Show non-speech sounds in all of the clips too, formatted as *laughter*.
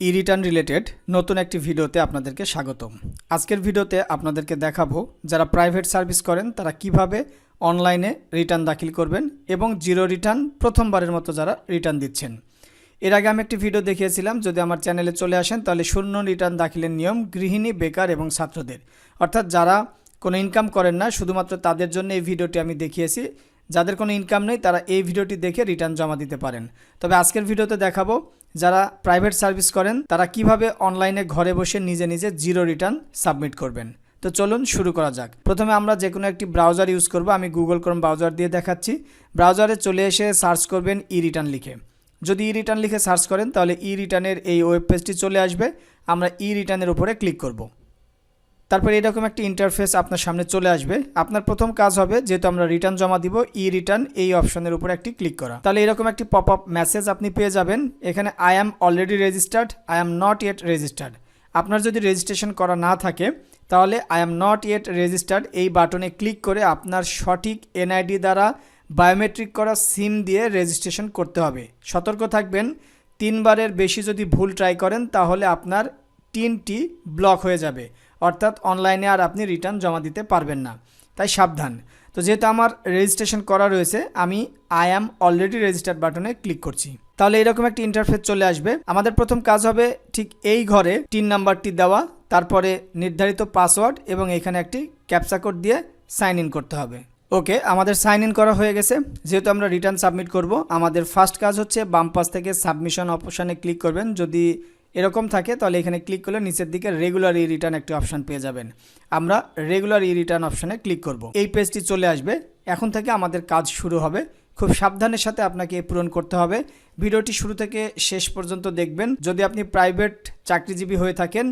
ই return related নতুন একটি ভিডিওতে আপনাদেরকে স্বাগতম। আজকের ভিডিওতে আপনাদেরকে দেখাবো যারা প্রাইভেট সার্ভিস করেন, তারা কীভাবে অনলাইনে রিটার্ন দাখিল করবেন এবং জিরো রিটার্ন প্রথমবারের মতো যারা রিটার্ন দিচ্ছেন। এর আগে আমি একটি ভিডিও দেখিয়েছিলাম, যদি আমার চ্যানেলে চলে আসেন, তাহলে শূন্য রিটার্ন দাখিলের নিয়ম গৃহিণী, বেকার এবং ছাত্রদের। অর্থাৎ যারা কোনো ইনকাম করেন না, শুধুমাত্র তাদের জন্য এই ভিডিওটি আমি দেখিয়েছি। যাদের কোনো ইনকাম নেই, তারা এই ভিডিওটি দেখে রিটার্ন জমা দিতে পারেন। তবে আজকের ভিডিওতে দেখাবো যারা প্রাইভেট সার্ভিস করেন, তারা কীভাবে অনলাইনে ঘরে বসে নিজে নিজে জিরো রিটার্ন সাবমিট করবেন? তো চলুন শুরু করা যাক। প্রথমে আমরা যে কোনো একটি ব্রাউজার ইউজ করব, আমি গুগল ক্রোম ব্রাউজার দিয়ে দেখাচ্ছি। ব্রাউজারে চলে এসে সার্চ করবেন ই রিটার্ন লিখে। যদি ই রিটার্ন লিখে সার্চ করেন, তাহলে ই রিটার্নের এই ওয়েব পেজটি চলে আসবে। আমরা ই রিটার্নের উপরে ক্লিক করব। তারপর এরকম একটি ইন্টারফেস আপনার সামনে চলে আসবে। আপনার প্রথম কাজ হবে যেহেতু আমরা রিটার্ন জমা দিব ই রিটার্ন এই অপশনের উপর একটি ক্লিক করা। তাহলে এরকম একটি পপ আপ মেসেজ আপনি পেয়ে যাবেন। এখানে I am already registered I am not yet registered আপনার যদি রেজিস্ট্রেশন করা না থাকে, তাহলে I am not yet registered এই বাটনে ক্লিক করে আপনার সঠিক এনআইডি দ্বারা বায়োমেট্রিক করা সিম দিয়ে রেজিস্ট্রেশন করতে হবে। সতর্ক থাকবেন, তিনবারের বেশি যদি ভুল ট্রাই করেন, তাহলে আপনার তিনটি ব্লক হয়ে যাবে। অর্থাৎ অনলাইনে আর আপনি রিটার্ন জমা দিতে পারবেন না। তাই সাবধান। তো যেহেতু আমার রেজিস্ট্রেশন করা রয়েছে, আমি আই অ্যাম অলরেডি রেজিস্টার্ড বাটনে ক্লিক করছি। তাহলে এরকম একটি ইন্টারফেস চলে আসবে। আমাদের প্রথম কাজ হবে ঠিক এই ঘরে তিন নাম্বারটি দেওয়া, তারপরে নির্ধারিত পাসওয়ার্ড এবং এখানে একটি ক্যাপচা কোড দিয়ে সাইন ইন করতে হবে। ওকে, আমাদের সাইন ইন করা হয়ে গেছে। যেহেতু আমরা রিটার্ন সাবমিট করব, আমাদের ফার্স্ট কাজ হচ্ছে বাম পাশ থেকে সাবমিশন অপশানে ক্লিক করবেন। যদি এরকম থাকে, তাহলে এখানে ক্লিক করলে নিচের দিকে রেগুলার ই রিটার্ন একটি অপশান পেয়ে যাবেন। আমরা রেগুলার ই রিটার্ন অপশানে ক্লিক করব। এই পেজটি চলে আসবে। এখন থেকে আমাদের কাজ শুরু হবে। খুব সাবধানের সাথে আপনাকে পূরণ করতে হবে। ভিডিওটি শুরু থেকে শেষ পর্যন্ত দেখবেন। যদি আপনি প্রাইভেট চাকরিজীবী হয়ে থাকেন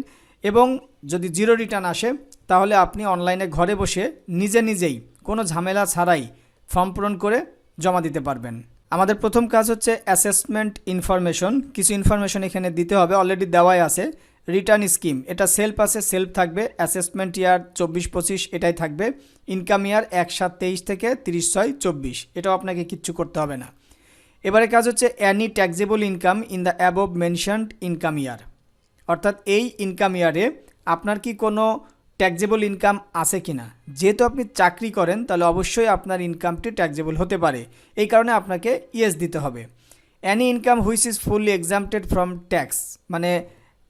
এবং যদি জিরো রিটার্ন আসে, তাহলে আপনি অনলাইনে ঘরে বসে নিজে নিজেই কোনো ঝামেলা ছাড়াই ফর্ম পূরণ করে জমা দিতে পারবেন। আমাদের প্রথম কাজ হচ্ছে অ্যাসেসমেন্ট ইনফরমেশন কিছু ইনফরমেশন এখানে দিতে হবে অলরেডি দেওয়াই আছে। রিটার্ন স্কিম এটা সেলফ আছে সেলফ থাকবে। অ্যাসেসমেন্ট ইয়ার চব্বিশ পঁচিশ, এটাই থাকবে। ইনকাম ইয়ার এক সাত তেইশ থেকে তিরিশ ছয় চব্বিশ, এটাও আপনাকে কিচ্ছু করতে হবে না। এবারে কাজ হচ্ছে any taxable income in the above mentioned income year অর্থাৎ এই ইনকাম ইয়ারে আপনার কি কোনো ট্যাক্সেবল ইনকাম আছে কি না যেহেতু আপনি চাকরি করেন, তাহলে অবশ্যই আপনার ইনকামটি ট্যাক্সেবল হতে পারে। এই কারণে আপনাকে ইয়েস দিতে হবে। Any income which is fully exempted from tax মানে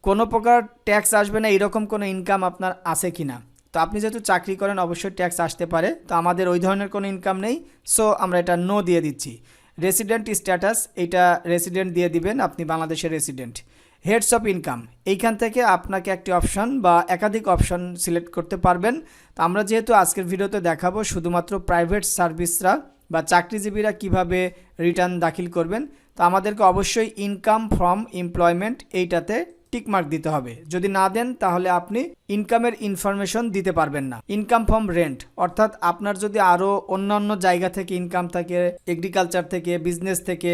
কোনো প্রকার ট্যাক্স আসবে না, এরকম কোনো ইনকাম আপনার আছে কি না তো আপনি যেহেতু চাকরি করেন, অবশ্যই ট্যাক্স আসতে পারে। তো আমাদের ওই ধরনের কোনো ইনকাম নেই সো আমরা এটা নো দিয়ে দিচ্ছি। রেসিডেন্ট স্ট্যাটাস এটা রেসিডেন্ট দিয়ে দিবেন, আপনি বাংলাদেশের রেসিডেন্ট হেডস অফ ইনকাম এইখান থেকে আপনাকে একটি অপশন বা একাধিক অপশন সিলেক্ট করতে পারবেন। তো আমরা যেহেতু আজকের ভিডিওতে দেখাবো শুধুমাত্র প্রাইভেট সার্ভিসরা বা চাকরিজীবীরা কীভাবে রিটার্ন দাখিল করবেন, তো আমাদেরকে অবশ্যই ইনকাম ফ্রম এমপ্লয়মেন্ট এইটাতে টিকমার্ক দিতে হবে। যদি না দেন, তাহলে আপনি ইনকামের ইনফরমেশন দিতে পারবেন না। ইনকাম ফ্রম রেন্ট অর্থাৎ আপনার যদি আরও অন্যান্য জায়গা থেকে ইনকাম থাকে এগ্রিকালচার থেকে বিজনেস থেকে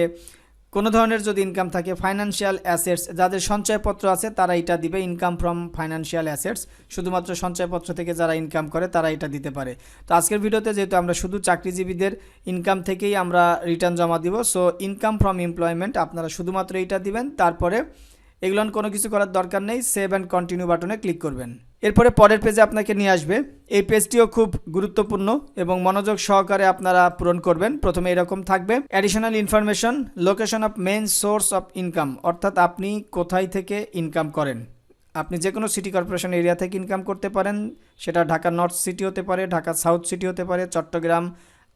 কোনো ধরনের যদি ইনকাম থাকে ফাইন্যান্সিয়াল অ্যাসেটস যাদের সঞ্চয়পত্র আছে, তারা এটা দিবে ইনকাম ফ্রম ফাইন্যান্সিয়াল অ্যাসেটস শুধুমাত্র সঞ্চয়পত্র থেকে যারা ইনকাম করে, তারা এটা দিতে পারে। তো আজকের ভিডিওতে যেহেতু আমরা শুধু চাকরিজীবীদের ইনকাম থেকেই আমরা রিটার্ন জমা দিব সো ইনকাম ফ্রম এমপ্লয়মেন্ট আপনারা শুধুমাত্র এইটা দিবেন, তারপরে এগুলো কোনো কিছু করার দরকার নেই সেভ অ্যান্ড কন্টিনিউ বাটনে ক্লিক করবেন। এরপরে পরের পেজে আপনাকে নিয়ে আসবে। এই পেজটিও খুব গুরুত্বপূর্ণ এবং মনোযোগ সহকারে আপনারা পূরণ করবেন। প্রথমে এরকম থাকবে। Additional information location of main source of income অর্থাৎ আপনি কোথায় থেকে ইনকাম করেন। আপনি যে কোনো সিটি কর্পোরেশন এরিয়া থেকে ইনকাম করতে পারেন। সেটা ঢাকা নর্থ সিটি হতে পারে, ঢাকা সাউথ সিটি হতে পারে, চট্টগ্রাম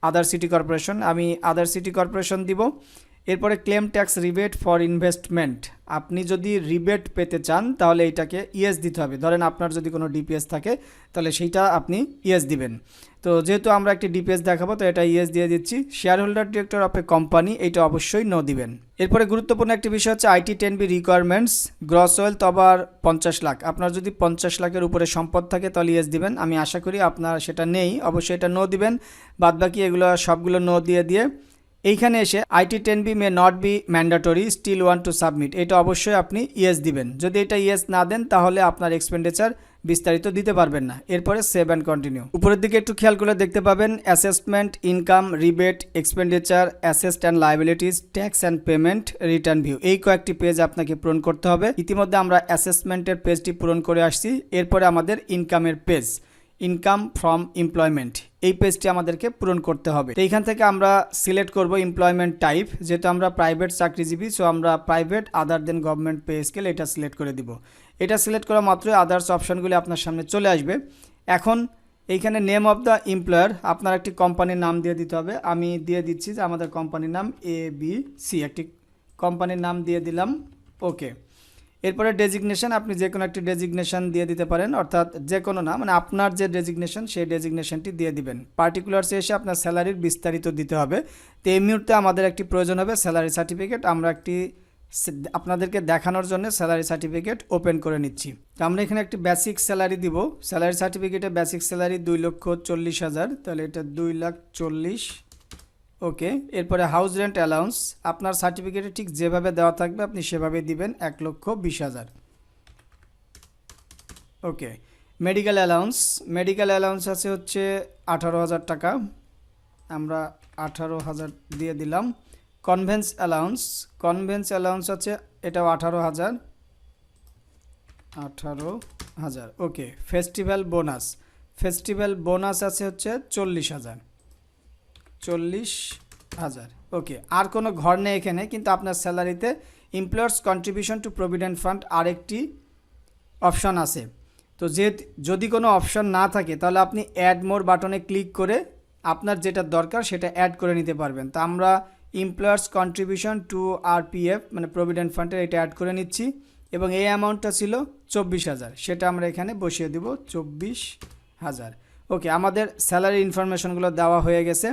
আদার সিটি কর্পোরেশন আমি আদার সিটি কর্পোরেশন দিব। এরপরে claim tax rebate for investment আপনি যদি রিবেট পেতে চান, তাহলে এটাকে ইএস দিতে হবে। ধরেন আপনার যদি কোনো ডিপিএস থাকে, তাহলে সেইটা আপনি ইএস দিবেন। তো যেহেতু আমরা একটি ডিপিএস দেখাবো, তো এটা ইএস দিয়ে দিচ্ছি। Share holder director of a company এইটা অবশ্যই নো দিবেন। এরপরে গুরুত্বপূর্ণ একটি বিষয় হচ্ছে IT ten B requirements gross wealth আবার পঞ্চাশ লাখ। আপনার যদি পঞ্চাশ লাখের উপরে সম্পদ থাকে, তাহলে ইএস দিবেন। আমি আশা করি আপনার সেটা নেই। অবশ্যই এটা নো দিবেন। বাদবাকি এগুলো সবগুলো নো দিয়ে দিয়ে এইখানে এসে IT ten B may not be mandatory still want to submit এটা অবশ্যই আপনি ইয়েস দিবেন। যদি এটা ইয়েস না দেন, তাহলে আপনার এক্সপেন্ডিচার বিস্তারিত দিতে পারবেন না। এরপরে সেভ অ্যান্ড কন্টিনিউ উপরের দিকে একটু খেয়াল করে দেখতে পাবেন assessment income rebate expenditure assets and liabilities tax and payment return view এই কয়েকটি পেজ আপনাকে পূরণ করতে হবে। ইতিমধ্যে আমরা অ্যাসেসমেন্টের পেজটি পূরণ করে আসছি। এরপরে আমাদের ইনকামের পেজ ইনকাম ফ্রম এমপ্লয়মেন্ট এই পেজটি আমাদেরকে পূরণ করতে হবে। তো এইখান থেকে আমরা সিলেক্ট করব এমপ্লয়মেন্ট টাইপ যেহেতু আমরা প্রাইভেট চাকরিজীবী সো আমরা private other than government pay scale এটা সিলেক্ট করে দিব। এটা সিলেক্ট করা মাত্রই আদার্স অপশনগুলি আপনার সামনে চলে আসবে। এখন এইখানে নেম অফ দ্য এমপ্লয়ার আপনার একটি কোম্পানির নাম দিয়ে দিতে হবে। আমি দিয়ে দিচ্ছি যে আমাদের কোম্পানির নাম এ বি সি একটি কোম্পানির নাম দিয়ে দিলাম ওকে এরপরে ডেজিগনেশন আপনি যে কোনো একটি ডেজিগনেশন দিয়ে দিতে পারেন, অর্থাৎ যে কোনো না মানে আপনার যে ডেজিগনেশন সেই ডেজিগনেশনটি দিয়ে দিবেন। পার্টিকুলার্সে এসে আপনার স্যালারির বিস্তারিত দিতে হবে। তো এই মুহূর্তে আমাদের একটি প্রয়োজন হবে স্যালারি সার্টিফিকেট আমরা একটি আপনাদেরকে দেখানোর জন্য স্যালারি সার্টিফিকেট ওপেন করে নিচ্ছি। তো আমরা এখানে একটি বেসিক স্যালারি দিব। স্যালারি সার্টিফিকেটে বেসিক স্যালারি দুই লক্ষ চল্লিশ হাজার, তাহলে এটা দুই লাখ চল্লিশ ওকে, এরপরে হাউস রেন্ট অ্যালাউন্স। আপনার সার্টিফিকেটে ঠিক যেভাবে দেওয়া থাকবে, আপনি সেভাবে দিবেন এক লক্ষ বিশ হাজার। Okay, medical allowance. Medical allowance আছে হচ্ছে আঠারো হাজার টাকা। আমরা আঠারো হাজার দিয়ে দিলাম। Convince allowance. কনভেন্স অ্যালাউন্স আছে, এটাও আঠারো হাজার। আঠারো হাজার, okay, festival bonus. Festival bonus আছে হচ্ছে চল্লিশ হাজার। চল্লিশ হাজার। ওকে আর কোনো ঘর নেই এখানে, কিন্তু আপনার স্যালারিতে employer's contribution to provident fund আরেকটি অপশন আছে। তো যে যদি কোনো অপশন না থাকে, তাহলে আপনি অ্যাড মোর বাটনে ক্লিক করে আপনার যেটা দরকার সেটা অ্যাড করে নিতে পারবেন। তো আমরা এমপ্লয়ার্স কন্ট্রিবিউশন টু আরপিএফ মানে প্রভিডেন্ট ফান্ডের এটা অ্যাড করে নিচ্ছি, এবং এই অ্যামাউন্টটা ছিল চব্বিশ হাজার। সেটা আমরা এখানে বসিয়ে দিব চব্বিশ হাজার। ওকে আমাদের স্যালারি ইনফরমেশনগুলো দেওয়া হয়ে গেছে।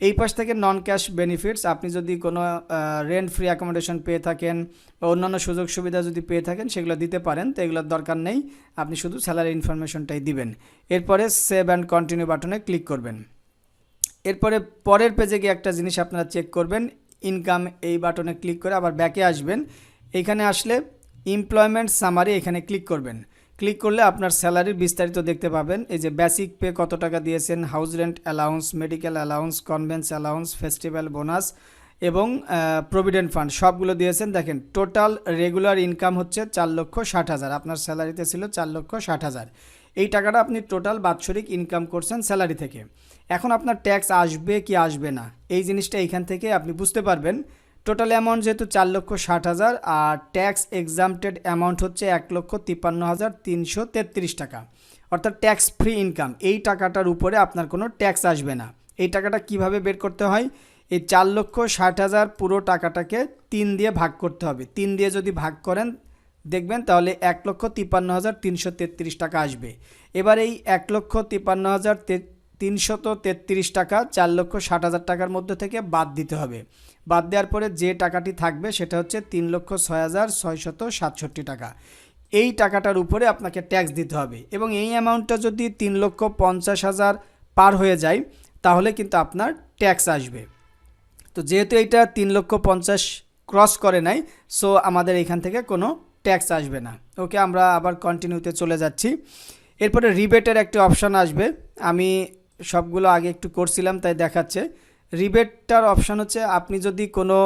এই পাশ থেকে নন ক্যাশ বেনিফিটস আপনি যদি কোনো রেন্ট ফ্রি অ্যাকোমোডেশন পেয়ে থাকেন বা অন্যান্য সুযোগ সুবিধা যদি পেয়ে থাকেন, সেগুলো দিতে পারেন, তো এগুলোর দরকার নেই। আপনি শুধু স্যালারি ইনফরমেশনটাই দিবেন। এরপরে সেভ অ্যান্ড কন্টিনিউ বাটনে ক্লিক করবেন। এরপরে পরের পেজে গিয়ে একটা জিনিস আপনারা চেক করবেন। ইনকাম এই বাটনে ক্লিক করে আবার ব্যাকে আসবেন। এখানে আসলে এমপ্লয়মেন্ট সামারি এখানে ক্লিক করবেন। ক্লিক করলে আপনার স্যালারির বিস্তারিত দেখতে পাবেন। এই যে বেসিক পে কত টাকা দিয়েছেন house rent allowance medical allowance conveyance allowance festival bonus এবং প্রভিডেন্ট ফান্ড সবগুলো দিয়েছেন। দেখেন টোটাল রেগুলার ইনকাম হচ্ছে চার লক্ষ ষাট হাজার। আপনার স্যালারিতে ছিল চার লক্ষ ষাট হাজার। এই টাকাটা আপনি টোটাল বাৎসরিক ইনকাম করছেন স্যালারি থেকে। এখন আপনার ট্যাক্স আসবে কি আসবে না? এই জিনিসটা এইখান থেকে আপনি বুঝতে পারবেন। টোটাল অ্যামাউন্ট যেহেতু চার লক্ষ ষাট হাজার, আর ট্যাক্স এক্সামটেড অ্যামাউন্ট হচ্ছে এক লক্ষ তিপ্পান্ন হাজার তিনশো তেত্রিশ টাকা। অর্থাৎ ট্যাক্স ফ্রি ইনকাম এই টাকাটার উপরে আপনার কোনো ট্যাক্স আসবে না। এই টাকাটা কীভাবে বের করতে হয়? এই চার লক্ষ ষাট হাজার পুরো টাকাটাকে তিন দিয়ে ভাগ করতে হবে। তিন দিয়ে যদি ভাগ করেন, দেখবেন তাহলে এক লক্ষ তিপ্পান্ন হাজার তিনশো তেত্রিশ টাকা আসবে। এবার এই এক লক্ষ তিপ্পান্ন হাজার তিনশত তেত্রিশ টাকা, চার লক্ষ ষাট হাজার টাকার মধ্যে থেকে বাদ দিতে হবে। বাদ দেওয়ার পরে যে টাকাটি থাকবে সেটা হচ্ছে তিন লক্ষ ছয় হাজার ছয়শত সাতষট্টি টাকা। এই টাকাটার উপরে আপনাকে ট্যাক্স দিতে হবে এবং এই অ্যামাউন্টটা যদি তিন লক্ষ পঞ্চাশ হাজার পার হয়ে যায়, তাহলে কিন্তু আপনার ট্যাক্স আসবে। তো যেহেতু এইটা তিন লক্ষ পঞ্চাশ ক্রস করে নাই সো আমাদের এখান থেকে কোনো ট্যাক্স আসবে না। ওকে আমরা আবার কন্টিনিউতে চলে যাচ্ছি। এরপরে রিবেটের একটি অপশান আসবে। আমি সবগুলো আগে একটু করছিলাম, তাই দেখাচ্ছে। রিবেটটার অপশান হচ্ছে আপনি যদি কোনো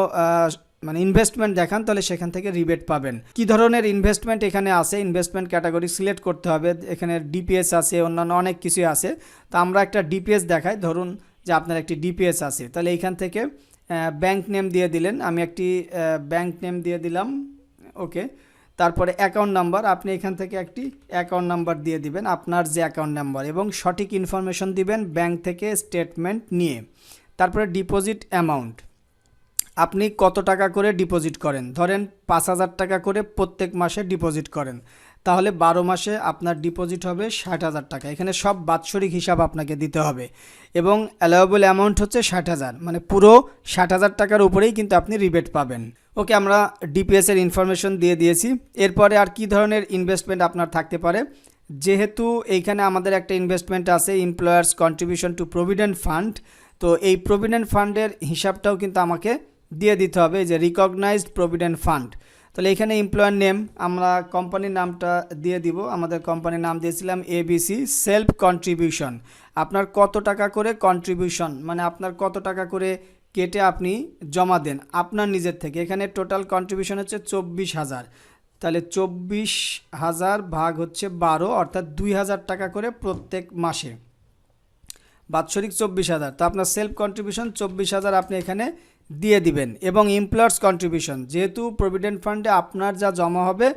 মানে ইনভেস্টমেন্ট দেখান, তাহলে সেখান থেকে রিবেট পাবেন। কি ধরনের ইনভেস্টমেন্ট এখানে আছে? ইনভেস্টমেন্ট ক্যাটাগরি সিলেক্ট করতে হবে। এখানে ডিপিএস আছে, অন্যান্য অনেক কিছুই আছে। তো আমরা একটা ডিপিএস দেখাই। ধরুন যে আপনার একটি ডিপিএস আছে। তাহলে এইখান থেকে ব্যাংক নেম দিয়ে দিলেন। আমি একটি ব্যাংক নেম দিয়ে দিলাম। ওকে। তারপরে অ্যাকাউন্ট নাম্বার আপনি এখান থেকে একটি অ্যাকাউন্ট নাম্বার দিয়ে দিবেন, আপনার যে অ্যাকাউন্ট নাম্বার এবং সঠিক ইনফরমেশন দিবেন ব্যাংক থেকে স্টেটমেন্ট নিয়ে। তারপরে ডিপোজিট অ্যামাউন্ট আপনি কত টাকা করে ডিপোজিট করেন? ধরেন পাঁচ হাজার টাকা করে প্রত্যেক মাসে ডিপোজিট করেন। তাহলে বারো মাসে আপনার ডিপোজিট হবে ষাট হাজার টাকা। এখানে সব বাৎসরিক হিসাব আপনাকে দিতে হবে। এবং অ্যালাউয়েবল অ্যামাউন্ট হচ্ছে ষাট হাজার। মানে পুরো ষাট হাজার টাকার উপরেই কিন্তু আপনি রিবেট পাবেন। ওকে, আমরা ডিপিএসের ইনফরমেশন দিয়ে দিয়েছি। এরপরে আর কি ধরনের ইনভেস্টমেন্ট আপনার থাকতে পারে? যেহেতু এইখানে আমাদের একটা ইনভেস্টমেন্ট আছে employer's contribution to provident fund তো এই প্রভিডেন্ট ফান্ডের হিসাবটাও কিন্তু আমাকে দিয়ে দিতে হবে যে রিকগনাইজড প্রভিডেন্ট ফান্ড তাহলে এখানে এমপ্লয়ার নেম আমরা কোম্পানির নামটা দিয়ে দিব। আমাদের কোম্পানির নাম দিয়েছিলাম এবিসি সেলফ কন্ট্রিবিউশন আপনার কত টাকা করে কন্ট্রিবিউশন মানে আপনার কত টাকা করে কেটে আপনি জমা দেন, আপনার নিজের থেকে। এখানে টোটাল কন্ট্রিবিউশন হচ্ছে চব্বিশ হাজার। তাহলে চব্বিশ হাজার ভাগ হচ্ছে বারো, অর্থাৎ দুই হাজার টাকা করে প্রত্যেক মাসে। বাৎসরিক চব্বিশ হাজার। তো আপনার সেলফ কন্ট্রিবিউশন চব্বিশ হাজার আপনি এখানে দিয়ে দিবেন এবং এমপ্লয়ার্স কন্ট্রিবিউশন যেহেতু প্রভিডেন্ট ফান্ডে আপনার যা জমা হবে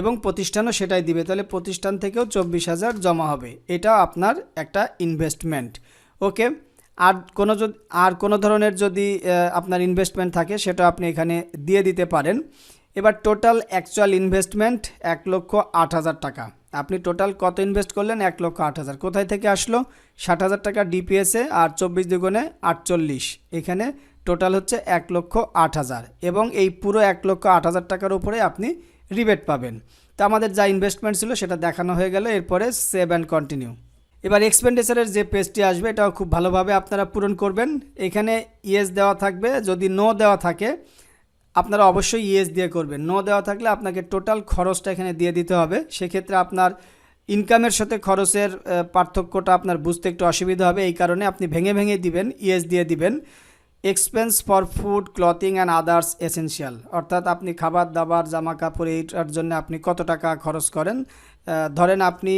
এবং প্রতিষ্ঠানও সেটাই দিবে, তাহলে প্রতিষ্ঠান থেকেও চব্বিশ হাজার জমা হবে। এটা আপনার একটা ইনভেস্টমেন্ট ওকে? আর কোনো যদি, আর কোনো ধরনের যদি আপনার ইনভেস্টমেন্ট থাকে, সেটা আপনি এখানে দিয়ে দিতে পারেন। এবার টোটাল অ্যাকচুয়াল ইনভেস্টমেন্ট এক লক্ষ আট হাজার টাকা। আপনি টোটাল কত ইনভেস্ট করলেন? এক লক্ষ আট হাজার। কোথায় থেকে আসলো? ষাট হাজার টাকা ডিপিএসে আর চব্বিশ দুগুণে আটচল্লিশ। এখানে টোটাল হচ্ছে এক লক্ষ আট হাজার। এবং এই পুরো এক লক্ষ আট হাজার টাকার উপরে আপনি রিবেট পাবেন। তো আমাদের যা ইনভেস্টমেন্ট ছিল সেটা দেখানো হয়ে গেল, এরপরে সেভ অ্যান্ড কন্টিনিউ এবার এক্সপেন্ডিচারের যে পেজটি আসবে, এটাও খুব ভালোভাবে আপনারা পূরণ করবেন। এখানে ইয়েস দেওয়া থাকবে, যদি নো দেওয়া থাকে আপনারা অবশ্যই ইয়েস দিয়ে করবেন। নো দেওয়া থাকলে আপনাকে টোটাল খরচটা এখানে দিয়ে দিতে হবে। সেক্ষেত্রে আপনার ইনকামের সাথে খরচের পার্থক্যটা আপনার বুঝতে একটু অসুবিধা হবে। এই কারণে আপনি ভেঙে ভেঙে দিবেন ইয়েস দিয়ে দিবেন। Expense for food clothing and others essential অর্থাৎ আপনি খাবার, দাবার জামা কাপড় এইটার জন্য আপনি কত টাকা খরচ করেন? ধরেন আপনি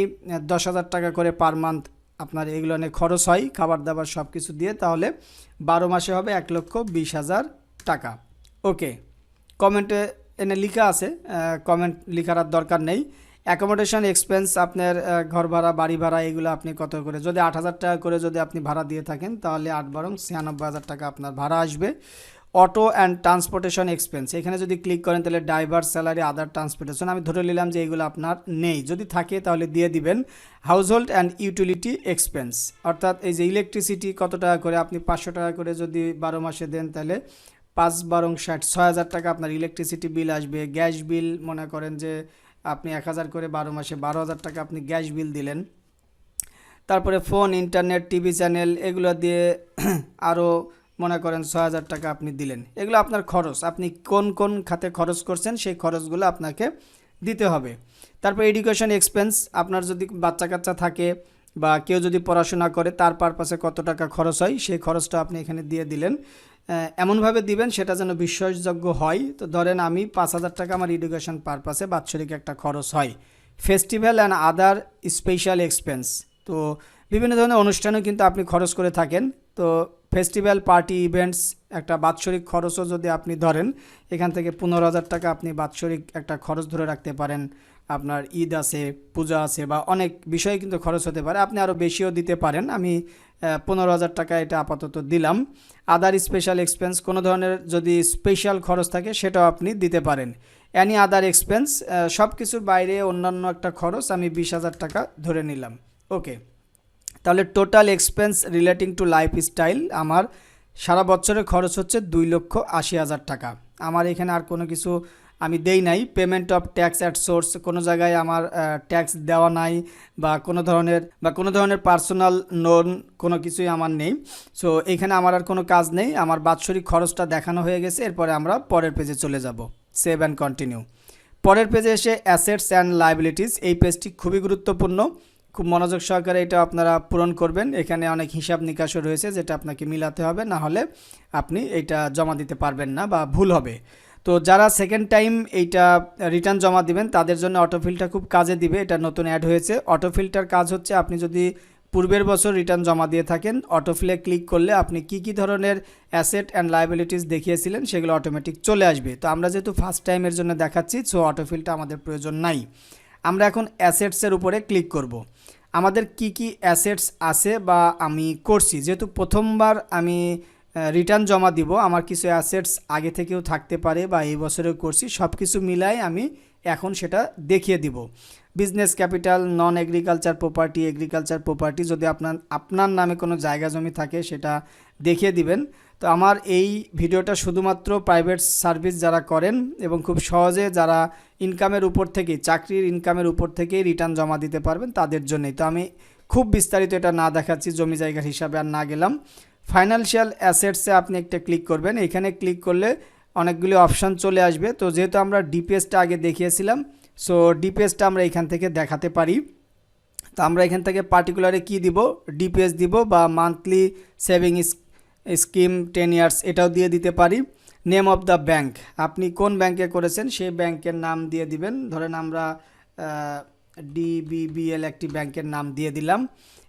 দশ হাজার টাকা করে পার মান্থ আপনার এগুলো নিয়ে খরচ হয়, খাবার, দাবার সব কিছু দিয়ে, তাহলে বারো মাসে হবে এক লক্ষ বিশ হাজার টাকা। ওকে কমেন্টে এনে লেখা আছে কমেন্ট লেখার আর দরকার নেই। অ্যাকোমোডেশন এক্সপেন্স আপনার ঘর ভাড়া, বাড়ি ভাড়া, এগুলো আপনি কত করে? যদি আট হাজার টাকা করে যদি আপনি ভাড়া দিয়ে থাকেন, তাহলে আট বারং ছিয়ানব্বই হাজার টাকা আপনার ভাড়া আসবে। অটো অ্যান্ড ট্রান্সপোর্টেশন এক্সপেন্স এখানে যদি ক্লিক করেন, তাহলে ড্রাইভার স্যালারি আদার ট্রান্সপোর্টেশন আমি ধরে নিলাম যে এগুলো আপনার নেই। যদি থাকে, তাহলে দিয়ে দিবেন। হাউসহোল্ড অ্যান্ড ইউটিলিটি এক্সপেন্স অর্থাৎ এই যে ইলেকট্রিসিটি কত টাকা করে, আপনি পাঁচশো টাকা করে যদি বারো মাসে দেন, তাহলে পাঁচ বারং ষাট, ছয় হাজার টাকা আপনার ইলেকট্রিসিটি বিল আসবে গ্যাস বিল মনে করেন যে আপনি এক হাজার করে বারো মাসে বারো হাজার টাকা আপনি গ্যাস বিল দিলেন। তারপরে ফোন ইন্টারনেট টিভি চ্যানেল এগুলো দিয়ে *clears throat* আরও মনে করেন ছয় হাজার টাকা আপনি দিলেন। এগুলো আপনার খরচ, আপনি কোন কোন খাতে খরচ করছেন সেই খরচগুলো আপনাকে দিতে হবে। তারপর এডুকেশন এক্সপেন্স আপনার যদি বাচ্চা কাচ্চা থাকে বা কেউ যদি পড়াশোনা করে, তার পারপাসে কত টাকা খরচ হয়, সেই খরচটা আপনি এখানে দিয়ে দিলেন। এমনভাবে দিবেন, সেটা যেন বিশ্বাসযোগ্য হয়। তো ধরেন আমি পাঁচ হাজার টাকা আমার এডুকেশন পারপাসে বাৎসরিক একটা খরচ হয়। Festival and other special expense তো বিভিন্ন ধরনের অনুষ্ঠানেও কিন্তু আপনি খরচ করে থাকেন। তো ফেস্টিভ্যাল পার্টি ইভেন্টস একটা বাৎসরিক খরচও যদি আপনি ধরেন, এখান থেকে পনেরো হাজার টাকা আপনি বাৎসরিক একটা খরচ ধরে রাখতে পারেন। আপনার ঈদ আছে, পূজা আছে বা অনেক বিষয়ে কিন্তু খরচ হতে পারে। আপনি আরও বেশিও দিতে পারেন। আমি পনেরো হাজার টাকা এটা আপাতত দিলাম। আদার স্পেশাল এক্সপেন্স কোনো ধরনের যদি স্পেশাল খরচ থাকে সেটাও আপনি দিতে পারেন। অ্যানি আদার এক্সপেন্স সব কিছুর বাইরে অন্যান্য একটা খরচ আমি বিশ হাজার টাকা ধরে নিলাম। ওকে তাহলে total expense relating to lifestyle আমার সারা বছরের খরচ হচ্ছে দুই লক্ষ আশি হাজার টাকা। আমার এখানে আর কোনো কিছু আমি দেই নাই। Payment of tax at source কোনো জায়গায় আমার ট্যাক্স দেওয়া নাই বা কোনো ধরনের, বা কোনো ধরনের পার্সোনাল লোন কোনো কিছুই আমার নেই। সো এখানে আমার আর কোনো কাজ নেই। আমার বাৎসরিক খরচটা দেখানো হয়ে গেছে। এরপরে আমরা পরের পেজে চলে যাব। সেভ অ্যান্ড কন্টিনিউ পরের পেজে এসে অ্যাসেটস অ্যান্ড লাইবিলিটিস এই পেজটি খুবই গুরুত্বপূর্ণ। খুব মনোযোগ সহকারে এটা আপনারা পূরণ করবেন। এখানে অনেক হিসাব নিকাশও রয়েছে যেটা আপনাকে মিলাতে হবে। না হলে আপনি এটা জমা দিতে পারবেন না বা ভুল হবে। তো যারা সেকেন্ড টাইম এইটা রিটার্ন জমা দিবেন, তাদের জন্য অটোফিলটা খুব কাজে দিবে। এটা নতুন অ্যাড হয়েছে। অটোফিলটার কাজ হচ্ছে আপনি যদি পূর্বের বছর রিটার্ন জমা দিয়ে থাকেন অটোফিলে ক্লিক করলে আপনি কি কি ধরনের অ্যাসেট অ্যান্ড লাইবিলিটিস দেখিয়েছিলেন, সেগুলো অটোমেটিক চলে আসবে। তো আমরা যেহেতু ফার্স্ট টাইমের জন্য দেখাচ্ছি সো অটোফিলটা আমাদের প্রয়োজন নাই। আমরা এখন অ্যাসেটসের উপরে ক্লিক করব। আমাদের কি কি অ্যাসেটস আছে বা আমি করছি? যেহেতু প্রথমবার আমি রিটার্ন জমা দিব। আমার কিছু অ্যাসেটস আগে থেকেও থাকতে পারে বা এই বছরেও করছি সব কিছু মিলাই আমি এখন সেটা দেখিয়ে দিব। Business capital non agriculture property agriculture property যদি আপনার আপনার নামে কোনো জায়গা জমি থাকে সেটা দেখিয়ে দিবেন। তো আমার এই ভিডিওটা শুধুমাত্র প্রাইভেট সার্ভিস যারা করেন এবং খুব সহজে যারা ইনকামের উপর থেকে, চাকরির ইনকামের উপর থেকেই রিটার্ন জমা দিতে পারবেন তাদের জন্যই। তো আমি খুব বিস্তারিত এটা না দেখাচ্ছি, জমি জায়গার হিসাবে আর না গেলাম। ফাইন্যান্সিয়াল অ্যাসেটসে আপনি একটা ক্লিক করবেন। এখানে ক্লিক করলে অনেকগুলি অপশান চলে আসবে। তো যেহেতু আমরা ডিপিএসটা আগে দেখিয়েছিলাম সো ডিপিএসটা আমরা এখান থেকে দেখাতে পারি। তো আমরা এখান থেকে পার্টিকুলারে কি দিব? ডিপিএস দিব বা monthly saving scheme ten years এটাও দিয়ে দিতে পারি। নেম অফ দ্য ব্যাংক আপনি কোন ব্যাংকে করেছেন, সেই ব্যাংকের নাম দিয়ে দিবেন। ধরেন আমরা ডিবিবিএল একটি ব্যাংকের নাম দিয়ে দিলাম।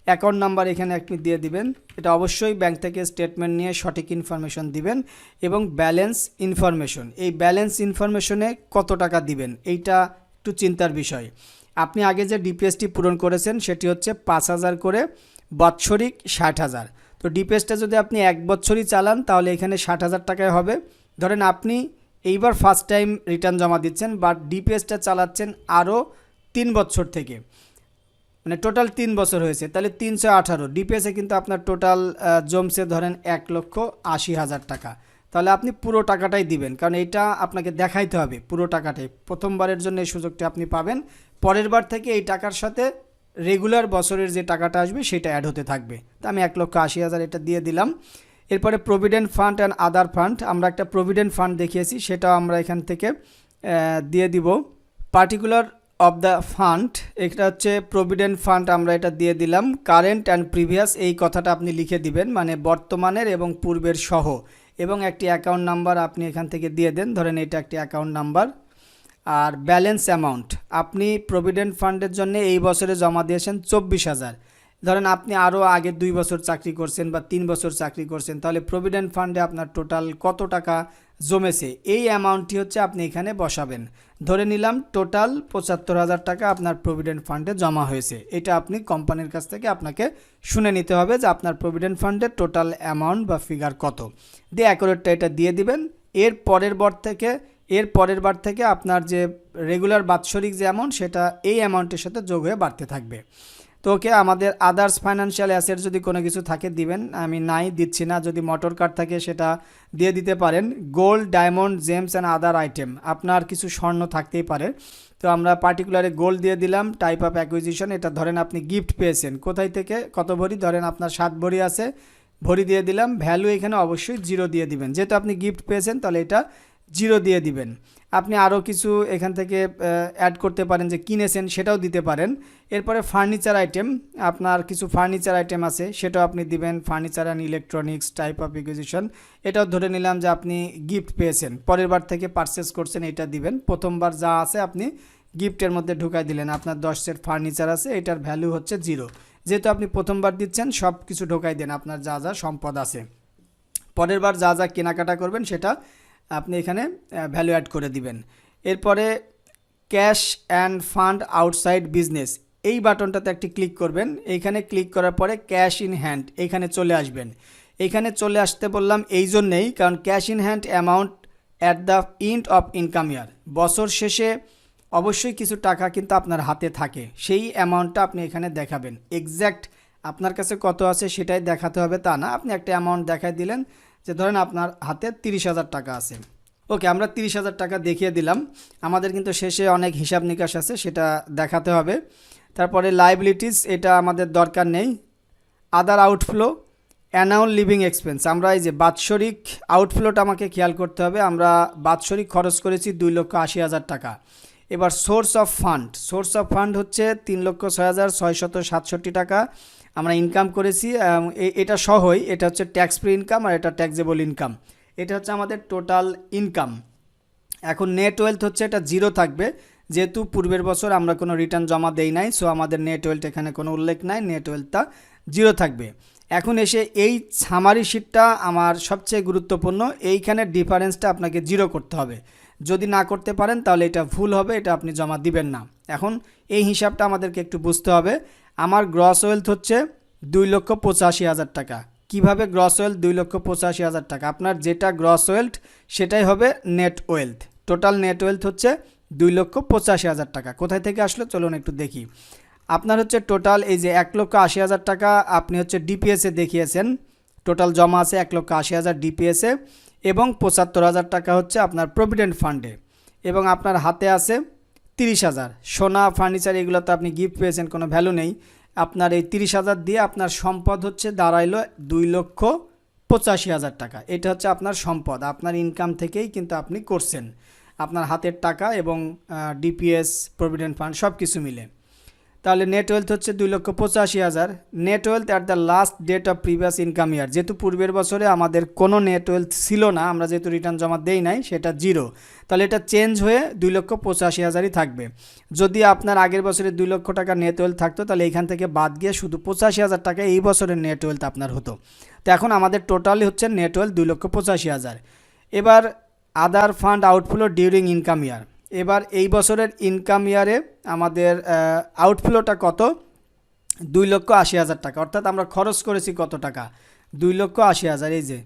অ্যাকাউন্ট নাম্বার এখানে একটি দিয়ে দিবেন। এটা অবশ্যই ব্যাংক থেকে স্টেটমেন্ট নিয়ে সঠিক ইনফরমেশন দিবেন এবং ব্যালেন্স ইনফরমেশন। এই ব্যালেন্স ইনফরমেশনে কত টাকা দিবেন? এইটা একটু চিন্তার বিষয়। আপনি আগে যে ডিপিএসটি পূরণ করেছেন, সেটি হচ্ছে পাঁচ হাজার করে বাৎসরিক ষাট হাজার। তো ডিপিএসটা যদি আপনি এক বছরই চালান, তাহলে এখানে ষাট হাজার টাকায় হবে। ধরেন আপনি এইবার ফার্স্ট টাইম রিটার্ন জমা দিচ্ছেন বাট ডিপিএসটা চালাচ্ছেন আরও তিন বছর থেকে। মানে টোটাল তিন বছর হয়েছে। তাহলে তিনশো আঠারো। ডিপিএসে কিন্তু আপনার টোটাল জমছে ধরেন এক লক্ষ আশি হাজার টাকা। তাহলে আপনি পুরো টাকাটাই দিবেন। কারণ এটা আপনাকে দেখাইতে হবে পুরো টাকাটাই। প্রথমবারের জন্য এই সুযোগটা আপনি পাবেন। পরের বার থেকে এই টাকার সাথে রেগুলার বছরের যে টাকাটা আসবে সেটা অ্যাড হতে থাকবে। তো আমি এক লক্ষ আশি হাজার এটা দিয়ে দিলাম। এরপরে provident fund and other fund আমরা একটা প্রভিডেন্ট ফান্ড দেখিয়েছি। সেটাও আমরা এখান থেকে দিয়ে দিব। পার্টিকুলার অফ দ্য ফান্ড এটা হচ্ছে প্রভিডেন্ট ফান্ড আমরা এটা দিয়ে দিলাম। কারেন্ট অ্যান্ড প্রিভিয়াস এই কথাটা আপনি লিখে দিবেন মানে বর্তমানের এবং পূর্বের সহ। এবং একটি অ্যাকাউন্ট নাম্বার আপনি এখান থেকে দিয়ে দেন, ধরেন এটা একটি অ্যাকাউন্ট নাম্বার আর ব্যালেন্স অ্যামাউন্ট আপনি প্রভিডেন্ট ফান্ডের জন্য এই বছরে জমা দিয়েছেন চব্বিশ হাজার। ধরেন আপনি আরও আগে দুই বছর চাকরি করছেন বা তিন বছর চাকরি করছেন, তাহলে প্রভিডেন্ট ফান্ডে আপনার টোটাল কত টাকা জমেছে। এই অ্যামাউন্টটি হচ্ছে আপনি এখানে বসাবেন। ধরে নিলাম টোটাল পঁচাত্তর হাজার টাকা আপনার প্রভিডেন্ট ফান্ডে জমা হয়েছে। এটা আপনি কোম্পানির কাছ থেকে আপনাকে শুনে নিতে হবে যে আপনার প্রভিডেন্ট ফান্ডের টোটাল অ্যামাউন্ট বা ফিগার কত। দিয়ে অ্যাকোরেটটা এটা দিয়ে দিবেন। এর পরের বার থেকে, এর পরের বার থেকে আপনার যে রেগুলার বাৎসরিক যে অ্যামাউন্ট সেটা এই অ্যামাউন্টের সাথে যোগ হয়ে বাড়তে থাকবে। তো ওকে আমাদের আদার্স ফাইন্যান্সিয়াল অ্যাসেট যদি কোনো কিছু থাকে দিবেন, আমি নাই, দিচ্ছি না। যদি মোটর কার থাকে, সেটা দিয়ে দিতে পারেন। Gold diamond gems and other item আপনার কিছু স্বর্ণ থাকতেই পারে। তো আমরা পার্টিকুলারে গোল্ড দিয়ে দিলাম টাইপ অফ অ্যাকুইজিশন এটা ধরেন আপনি গিফট পেয়েছেন। কোথায় থেকে? কত ভরি? ধরেন আপনার সাত ভরি আছে। ভরি দিয়ে দিলাম। ভ্যালু এখানে অবশ্যই জিরো দিয়ে দিবেন। যেহেতু আপনি গিফট পেয়েছেন, তাহলে এটা জিরো দিয়ে দিবেন। আপনি আরও কিছু এখান থেকে অ্যাড করতে পারেন যে কিনেছেন সেটাও দিতে পারেন। এরপরে ফার্নিচার আইটেম আপনার কিছু ফার্নিচার আইটেম আছে, সেটাও আপনি দিবেন। Furniture and electronics type of acquisition এটাও ধরে নিলাম যে আপনি গিফট পেয়েছেন। পরের বার থেকে পারচেস করছেন, এটা দিবেন। প্রথমবার যা আছে আপনি গিফটের মধ্যে ঢুকাই দিলেন। আপনার দশ সেট ফার্নিচার আছে, এটার ভ্যালু হচ্ছে জিরো যেহেতু আপনি প্রথমবার দিচ্ছেন সব কিছু ঢোকাই দেন, আপনার যা যা সম্পদ আছে। পরের বার যা যা কেনাকাটা করবেন, সেটা আপনি এখানে ভ্যালু অ্যাড করে দিবেন। এরপরে cash and fund outside business এই বাটনটাতে একটি ক্লিক করবেন। এইখানে ক্লিক করার পরে ক্যাশ ইন হ্যান্ড এখানে চলে আসবেন। এইখানে চলে আসতে বললাম এই জন্যেই, কারণ cash in hand amount at the end of income year বছর শেষে অবশ্যই কিছু টাকা কিন্তু আপনার হাতে থাকে। সেই অ্যামাউন্টটা আপনি এখানে দেখাবেন। এক্স্যাক্ট আপনার কাছে কত আছে সেটাই দেখাতে হবে তা না। আপনি একটা অ্যামাউন্ট দেখাই দিলেন যে ধরেন আপনার হাতে তিরিশ হাজার টাকা আছে। ওকে, আমরা তিরিশ হাজার টাকা দেখিয়ে দিলাম। আমাদের কিন্তু শেষে অনেক হিসাব নিকাশ আছে, সেটা দেখাতে হবে। তারপরে লাইবিলিটিস এটা আমাদের দরকার নেই। আদার আউটফ্লো অ্যানাউন লিভিং এক্সপেন্স আমরা এই যে বাৎসরিক আউটফ্লোটা আমাকে খেয়াল করতে হবে। আমরা বাৎসরিক খরচ করেছি দুই লক্ষ আশি হাজার টাকা। এবার source of fund source of fund হচ্ছে তিন লক্ষ ছয় হাজার ছয়শত সাতষট্টি টাকা। আমরা ইনকাম করেছি এটা সহই, এটা হচ্ছে ট্যাক্স ফ্রি ইনকাম আর এটা ট্যাক্সেবল ইনকাম এটা হচ্ছে আমাদের টোটাল ইনকাম এখন নেট ওয়েলথ হচ্ছে এটা জিরো থাকবে, যেহেতু পূর্বের বছর আমরা কোনো রিটার্ন জমা দেই নাই সো আমাদের নেট ওয়েলথ এখানে কোনো উল্লেখ নাই নেট ওয়েলথটা জিরো থাকবে। এখন এসে এই সামারি শিটটা আমার সবচেয়ে গুরুত্বপূর্ণ, এইখানে ডিফারেন্সটা আপনাকে জিরো করতে হবে। যদি না করতে পারেন তাহলে এটা ভুল হবে, এটা আপনি জমা দিবেন না। এখন এই হিসাবটা আমাদেরকে একটু বুঝতে হবে। আমার গ্রস ওয়েলথ হচ্ছে দুই লক্ষ পঁচাশি হাজার টাকা। কীভাবে গ্রস ওয়েলথ দুই লক্ষ পঁচাশি হাজার টাকা? আপনার যেটা গ্রস ওয়েলথ সেটাই হবে net wealth total net wealth হচ্ছে দুই লক্ষ পঁচাশি হাজার টাকা। কোথায় থেকে আসলো? চলুন একটু দেখি। আপনার হচ্ছে টোটাল এই যে এক লক্ষ আশি হাজার টাকা আপনি হচ্ছে ডিপিএসে দেখিয়েছেন। টোটাল জমা আছে এক লক্ষ আশি হাজার ডিপিএসে এবং পঁচাত্তর হাজার টাকা হচ্ছে আপনার প্রভিডেন্ট ফান্ডে এবং আপনার হাতে আছে তিরিশ হাজার। সোনা ফার্নিচার এগুলো তো আপনি গিফট পেয়েছেন, কোনো ভ্যালু নেই। আপনার এই তিরিশ হাজার দিয়ে আপনার সম্পদ হচ্ছে দাঁড়াইলো দুই লক্ষ পঁচাশি হাজার টাকা। এটা হচ্ছে আপনার সম্পদ, আপনার ইনকাম থেকেই কিন্তু আপনি করছেন। আপনার হাতের টাকা এবং ডিপিএস প্রভিডেন্ট ফান্ড সব কিছু মিলে। তাহলে নেট ওয়েলথ হচ্ছে দুই লক্ষ পঁচাশি হাজার। Net wealth at the last date of previous income year যেহেতু পূর্বের বছরে আমাদের কোনো নেট ওয়েলথ ছিল না, আমরা যেহেতু রিটার্ন জমা দেই নাই, সেটা জিরো তাহলে এটা চেঞ্জ হয়ে দুই লক্ষ পঁচাশি হাজারই থাকবে। যদি আপনার আগের বছরে দুই লক্ষ টাকা নেট ওয়েলথ থাকতো, তাহলে এইখান থেকে বাদ গিয়ে শুধু পঁচাশি হাজার টাকা এই বছরের নেট ওয়েলথ আপনার হতো। তো এখন আমাদের টোটালি হচ্ছে নেট ওয়েলথ দুই লক্ষ পঁচাশি হাজার। এবার other fund outflow during income year এবার এই বছরের ইনকাম ইয়ারে আমাদের আউটফ্লোটা কত? দুই লক্ষ আশি হাজার টাকা। অর্থাৎ আমরা খরচ করেছি কত টাকা? দুই লক্ষ আশি হাজার, এই যে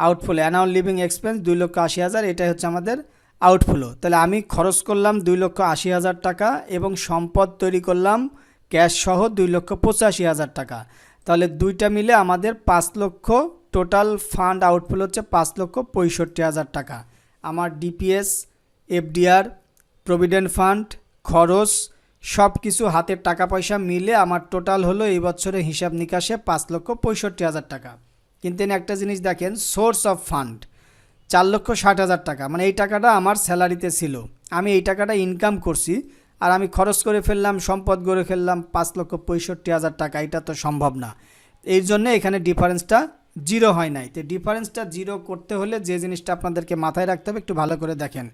আউটফ্লো অ্যানাউল লিভিং এক্সপেন্স দুই লক্ষ আশি হাজার, এটাই হচ্ছে আমাদের আউটফ্লো তাহলে আমি খরচ করলাম দুই লক্ষ আশি হাজার টাকা এবং সম্পদ তৈরি করলাম ক্যাশ সহ দুই লক্ষ পঁচাশি হাজার টাকা। তাহলে দুইটা মিলে আমাদের পাঁচ লক্ষ টোটাল ফান্ড আউটফ্লো হচ্ছে পাঁচ লক্ষ পঁয়ষট্টি হাজার টাকা। আমার ডিপিএস এফডিআর প্রভিডেন্ট ফান্ড, খরচ সব কিছু হাতের টাকা পয়সা মিলে আমার টোটাল হলো এই বছরের হিসাব নিকাশে পাঁচ লক্ষ পঁয়ষট্টি হাজার টাকা। কিন্তু একটা জিনিস দেখেন সোর্স অফ ফান্ড চার লক্ষ ষাট হাজার টাকা। মানে এই টাকাটা আমার স্যালারিতে ছিল। আমি এই টাকাটা ইনকাম করছি আর আমি খরচ করে ফেললাম, সম্পদ গড়ে ফেললাম পাঁচ লক্ষ পঁয়ষট্টি হাজার টাকা। এটা তো সম্ভব না। এই জন্য এখানে ডিফারেন্সটা জিরো হয় নাই। তো ডিফারেন্সটা জিরো করতে হলে যে জিনিসটা আপনাদেরকে মাথায় রাখতে হবে, একটু ভালো করে দেখেন।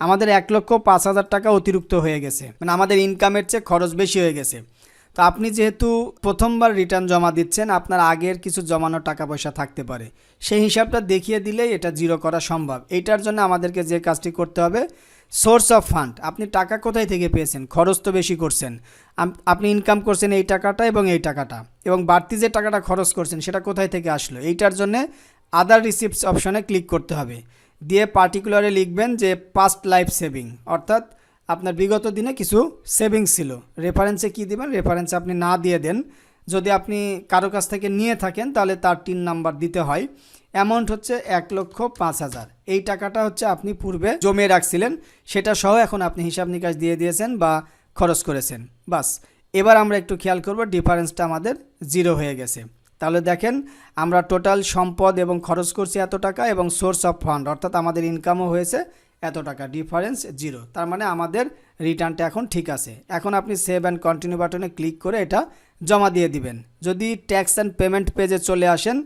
আমাদের এক লক্ষ পাঁচ হাজার টাকা অতিরিক্ত হয়ে গেছে। মানে আমাদের ইনকামের চেয়ে খরচ বেশি হয়ে গেছে। তো আপনি যেহেতু প্রথমবার রিটার্ন জমা দিচ্ছেন, আপনার আগের কিছু জমানো টাকা পয়সা থাকতে পারে। সেই হিসাবটা দেখিয়ে দিলেই এটা জিরো করা সম্ভব। এইটার জন্য আমাদেরকে যে কাজটি করতে হবে সোর্স অফ ফান্ড আপনি টাকা কোথায় থেকে পেয়েছেন? খরচ তো বেশি করছেন। আপনি ইনকাম করছেন এই টাকাটা এবং এই টাকাটা। এবং বাড়তি যে টাকাটা খরচ করছেন, সেটা কোথায় থেকে আসলো? এইটার জন্য আদার রিসিপ্টস অপশনে ক্লিক করতে হবে। দিয়ে পার্টিকুলারে লিখবেন যে পাস্ট লাইফ সেভিং অর্থাৎ আপনার বিগত দিনে কিছু সেভিংস ছিল। রেফারেন্সে কী দিবেন? রেফারেন্সে আপনি না দিয়ে দেন। যদি আপনি কারও কাছ থেকে নিয়ে থাকেন, তাহলে তার তিন নাম্বার দিতে হয়। অ্যামাউন্ট হচ্ছে এক লক্ষ পাঁচ হাজার। এই টাকাটা হচ্ছে আপনি পূর্বে জমিয়ে রাখছিলেন, সেটা সহ এখন আপনি হিসাব নিকাশ দিয়ে দিয়েছেন বা খরচ করেছেন। বাস, এবার আমরা একটু খেয়াল করব, ডিফারেন্সটা আমাদের জিরো হয়ে গেছে। তাহলে দেখেন, আমরা টোটাল সম্পদ এবং খরচ করছি এত টাকা এবং সোর্স অফ ফান্ড অর্থাৎ আমাদের ইনকামও হয়েছে এত টাকা। ডিফারেন্স জিরো, তার মানে আমাদের রিটার্নটা এখন ঠিক আছে। এখন আপনি সেভ অ্যান্ড কন্টিনিউ বাটনে ক্লিক করে এটা জমা দিয়ে দিবেন। যদি ট্যাক্স অ্যান্ড পেমেন্ট পেজে চলে আসেন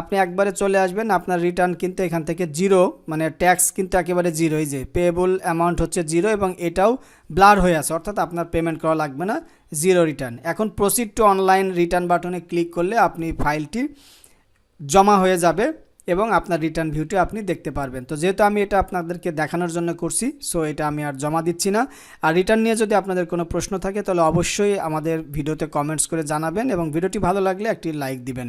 আপনি একবারে চলে আসবেন, আপনার রিটার্ন কিন্তু এখান থেকে জিরো মানে ট্যাক্স কিন্তু একেবারে জিরো এই যে পেয়েবল অ্যামাউন্ট হচ্ছে জিরো এবং এটাও ব্লার হয়ে আছে, অর্থাৎ আপনার পেমেন্ট করা লাগবে না জিরো রিটার্ন এখন প্রসিড টু অনলাইন রিটার্ন বাটনে ক্লিক করলে আপনি ফাইলটি জমা হয়ে যাবে এবং আপনার রিটার্ন ভিউটি আপনি দেখতে পারবেন। তো যেহেতু আমি এটা আপনাদেরকে দেখানোর জন্য করছি সো এটা আমি আর জমা দিচ্ছি না। আর রিটার্ন নিয়ে যদি আপনাদের কোনো প্রশ্ন থাকে, তাহলে অবশ্যই আমাদের ভিডিওতে কমেন্টস করে জানাবেন এবং ভিডিওটি ভালো লাগলে একটি লাইক দিবেন।